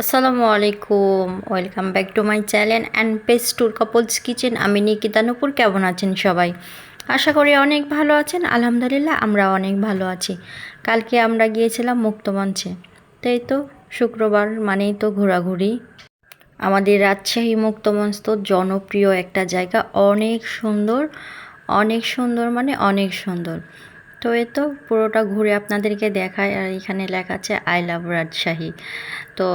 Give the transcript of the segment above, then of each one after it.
আসসালামু আলাইকুম, welcome back to my channel and best tour couples kitchen. আমি নিকিতা নুপুর, কেমন আছেন সবাই? আশা করি অনেক ভালো আছেন। আলহামদুলিল্লাহ আমরা অনেক ভালো আছি। কালকে আমরা গিয়েছিলাম মুক্তমঞ্চে। তাই তো, শুক্রবার মানেই তো ঘোরাঘুরি। আমাদের রাজশাহী মুক্তমঞ্চ তো জনপ্রিয় একটা জায়গা। অনেক সুন্দর অনেক সুন্দর মানে অনেক সুন্দর। তো এ তো পুরোটা ঘুরে আপনাদেরকে দেখায়, আর এখানে লেখা আছে আই লাভ রাজশাহী তো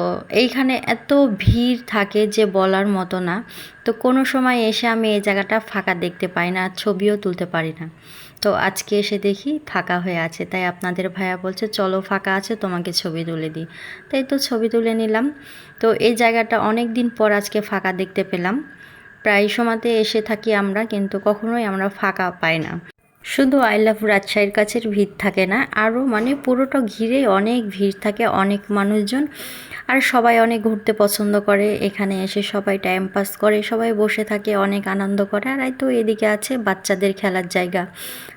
এইখানে এত ভিড় থাকে যে বলার মতো না। তো কোনো সময় এসে আমি এই জায়গাটা ফাঁকা দেখতে পাই না, ছবিও তুলতে পারি না। তো আজকে এসে দেখি ফাঁকা হয়ে আছে। তাই আপনাদের ভাইয়া বলছে, চলো ফাঁকা আছে, তোমাকে ছবি তুলে দিই। তাই তো ছবি তুলে নিলাম। তো এই জায়গাটা অনেক দিন পর আজকে ফাঁকা দেখতে পেলাম। প্রায় সময়তে এসে থাকি আমরা, কিন্তু কখনোই আমরা ফাঁকা পাই না। শুধু আই লাভ রাজশাহীর কাছের ভিড় থাকে না, আরও মানে পুরোটা ঘিরে অনেক ভিড় থাকে অনেক মানুষজন। আর সবাই অনেক ঘুরতে পছন্দ করে। এখানে এসে সবাই টাইম পাস করে, সবাই বসে থাকে, অনেক আনন্দ করে। আর তো এদিকে আছে বাচ্চাদের খেলার জায়গা।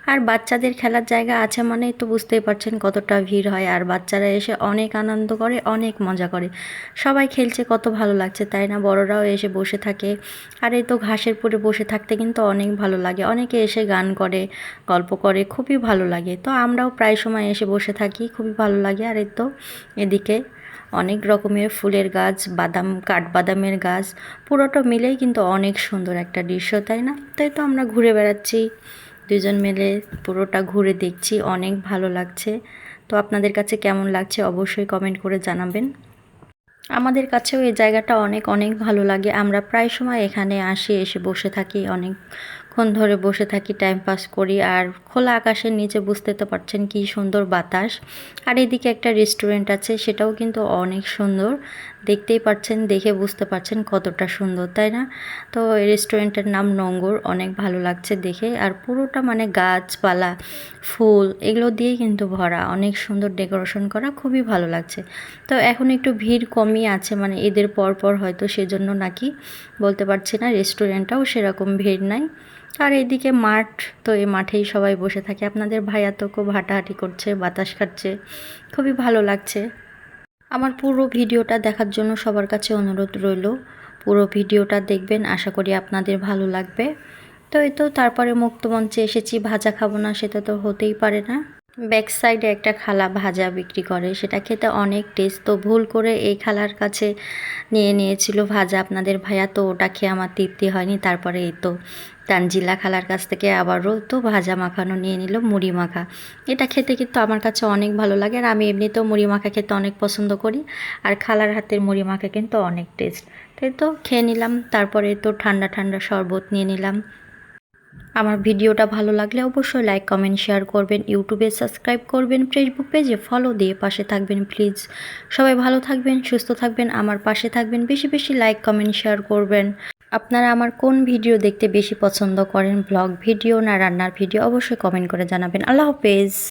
আর বাচ্চাদের খেলার জায়গা আছে মানে তো বুঝতেই পারছেন কতটা ভিড় হয়। আর বাচ্চারা এসে অনেক আনন্দ করে, অনেক মজা করে। সবাই খেলছে, কত ভালো লাগছে, তাই না? বড়রাও এসে বসে থাকে। আর এই তো ঘাসের পরে বসে থাকতে কিন্তু অনেক ভালো লাগে। অনেকে এসে গান করে, গল্প করে, খুবই ভালো লাগে। তো আমরাও প্রায় সময় এসে বসে থাকি, খুবই ভালো লাগে। আর এই তো এদিকে অনেক রকমের ফুলের গাছ, বাদাম, কাঠবাদামের গাছ, পুরোটা মিলেই কিন্তু অনেক সুন্দর একটা দৃশ্য, তাই না? তাই তো আমরা ঘুরে বেড়াচ্ছি। দুজন মিলে পুরোটা ঘুরে দেখছি, অনেক ভালো লাগছে। তো আপনাদের কাছে কেমন লাগছে অবশ্যই কমেন্ট করে জানাবেন। আমাদের কাছেও এই জায়গাটা অনেক অনেক ভালো লাগে। আমরা প্রায় সময় এখানে আসি, এসে বসে থাকি অনেকক্ষণ ধরে বসে থাকি টাইম পাস করি আর খোলা আকাশের নিচে বুঝতে তো পারছেন কি সুন্দর বাতাস। আর এদিকে একটা রেস্টুরেন্ট আছে, সেটাও কিন্তু অনেক সুন্দর। দেখতেই পাচ্ছেন দেখে বুঝতে পারছেন কতটা সুন্দর, তাই না? তো এই রেস্টুরেন্টের নাম নঙ্গর, অনেক ভালো লাগছে দেখে। আর পুরোটা মানে গাছপালা, ফুল, এগুলো দিয়েই কিন্তু ভরা। অনেক সুন্দর ডেকোরেশন করা, খুবই ভালো লাগছে। তো এখন একটু ভিড় কমই আছে মানে এদের পর পর হয়তো সেজন্য নাকি বলতে পারছি না রেস্টুরেন্টটাও সেরকম ভিড় নাই। আর এইদিকে মাঠ, তো এই মাঠেই সবাই বসে থাকে। আপনাদের ভাইয়া তো খুব হাঁটাহাঁটি করছে, বাতাস খাচ্ছে, খুবই ভালো লাগছে। আমার পুরো ভিডিওটা দেখার জন্য সবার কাছে অনুরোধ রইল। পুরো ভিডিওটা দেখবেন, আশা করি আপনাদের ভালো লাগবে। তো এই তো, তারপরে মুক্তমঞ্চে এসেছি, ভাজা খাব না, সেটা তো হতেই পারে না। ব্যাক সাইডে একটা খালা ভাজা বিক্রি করে। সেটা খেতে অনেক টেস্ট তো ভুল করে এই খালার কাছে নিয়ে নিয়েছিল ভাজা। আপনাদের ভাইয়া তো ওটা খেয়ে আমার তৃপ্তি হয়নি, তারপরে এই তো তানজিলা খালার কাছ থেকে আবারও তো ভাজা মাখানো নিয়ে নিল, মুড়ি মাখা। এটা খেতে কিন্তু আমার কাছে অনেক ভালো লাগে আর আমি এমনিতেও মুড়ি মাখা খেতে অনেক পছন্দ করি আর খালার হাতের মুড়ি মাখা কিন্তু অনেক টেস্ট তাই তো খেয়ে নিলাম, তারপরে তো ঠান্ডা ঠান্ডা শরবত নিয়ে নিলাম। আমার ভিডিওটা ভালো লাগলে অবশ্যই লাইক কমেন্ট শেয়ার করবেন ইউটিউবে সাবস্ক্রাইব করবেন ফেসবুক পেজে ফলো দিয়ে পাশে থাকবেন প্লিজ সবাই ভালো থাকবেন, সুস্থ থাকবেন, আমার পাশে থাকবেন, বেশি বেশি লাইক কমেন্ট শেয়ার করবেন। আপনারা আমার কোন ভিডিও দেখতে বেশি পছন্দ করেন ব্লগ ভিডিও না রান্নার ভিডিও অবশ্যই কমেন্ট করে জানাবেন। আল্লাহ হাফেজ।